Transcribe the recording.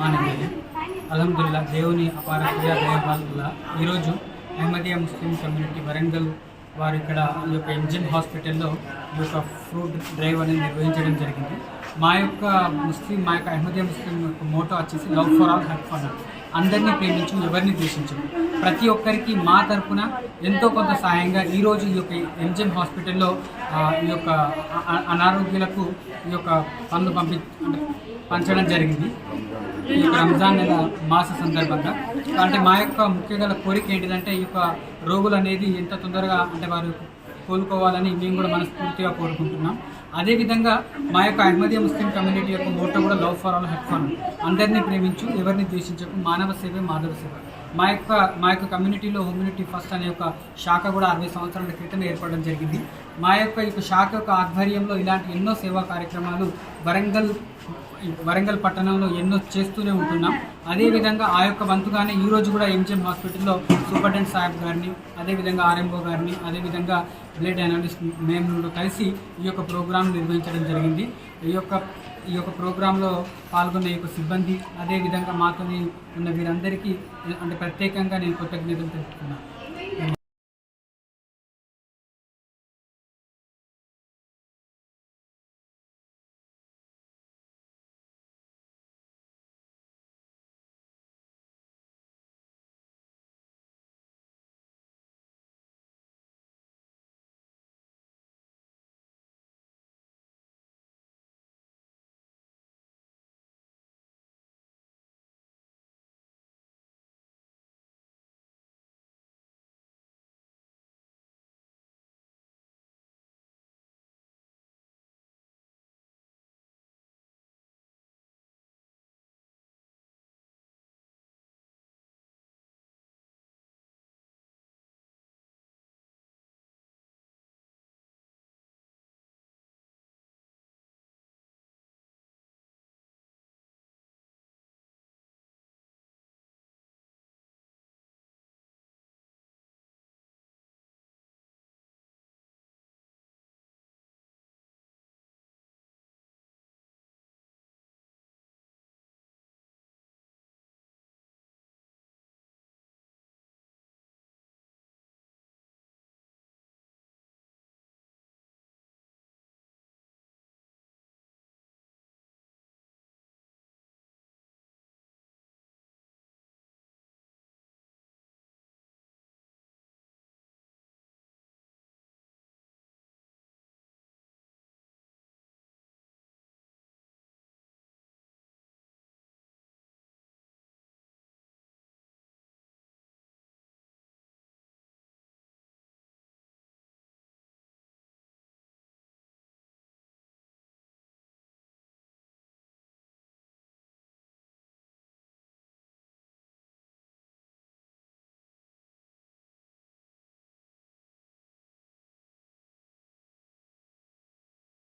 మానవులు అలహదుల్లా దేవుని అపార క్రియా వల్ల ఈరోజు అహ్మదియా ముస్లిం కమ్యూనిటీ వరంగల్ వారు ఇక్కడ ఈ యొక్క ఎంజిన్ హాస్పిటల్లో ఈ యొక్క ఫ్రూట్ డ్రైవ్ అనేది నిర్వహించడం జరిగింది. మా యొక్క ముస్లిం మా యొక్క అహ్మదియా ముస్లిం యొక్క మోటో వచ్చేసి love for all help for all అందరినీ ప్రేమించు ఎవరిని ద్వేషించు ప్రతి ఒక్కరికి మా తరపున ఎంతో కొంత సహాయంగా ఈరోజు ఈ యొక్క ఎంజిఎం హాస్పిటల్లో ఈ యొక్క అనారోగ్యులకు ఈ యొక్క పనులు పంపి పంచడం జరిగింది. ఈ రంజాన్ నెల మాస సందర్భంగా. అంటే మా యొక్క ముఖ్య గల కోరిక ఏంటిదంటే ఈ యొక్క రోగులు అనేది ఎంత తొందరగా అంటే వారు కోలుకోవాలని మేము కూడా మనస్ఫూర్తిగా కోరుకుంటున్నాం. అదేవిధంగా మా యొక్క అహ్మదీయ ముస్లిం కమ్యూనిటీ యొక్క మోటో కూడా love for all hate for అందరినీ ప్రేమించు ఎవరిని ద్వేషించకు మానవ సేవే మాధవ సేవ. మా యొక్క మా యొక్క కమ్యూనిటీలో హ్యూమినిటీ ఫస్ట్ అనే ఒక శాఖ కూడా అరవై సంవత్సరాల క్రితం ఏర్పడడం జరిగింది. మా యొక్క ఈ యొక్క శాఖ యొక్క ఆధ్వర్యంలో ఇలాంటి ఎన్నో సేవా కార్యక్రమాలు వరంగల్ వరంగల్ పట్టణంలో ఎన్నో చేస్తూనే ఉంటున్నాం. అదేవిధంగా ఆ యొక్క వంతుగానే ఈ రోజు కూడా ఎంజిఎం హాస్పిటల్లో సూపరింటెండెంట్ సాహెబ్ గారిని అదేవిధంగా ఆర్ఎంఓ గారిని అదేవిధంగా బ్లడ్ అనాలిస్ట్ మేము కలిసి ఈ యొక్క ప్రోగ్రాం నిర్వహించడం జరిగింది. ఈ యొక్క ఈ యొక్క ప్రోగ్రాంలో పాల్గొన్న ఈ యొక్క సిబ్బంది అదేవిధంగా మాతో ఉన్న వీరందరికీ అంటే ప్రత్యేకంగా నేను కృతజ్ఞతలు తెలుపుతున్నాను.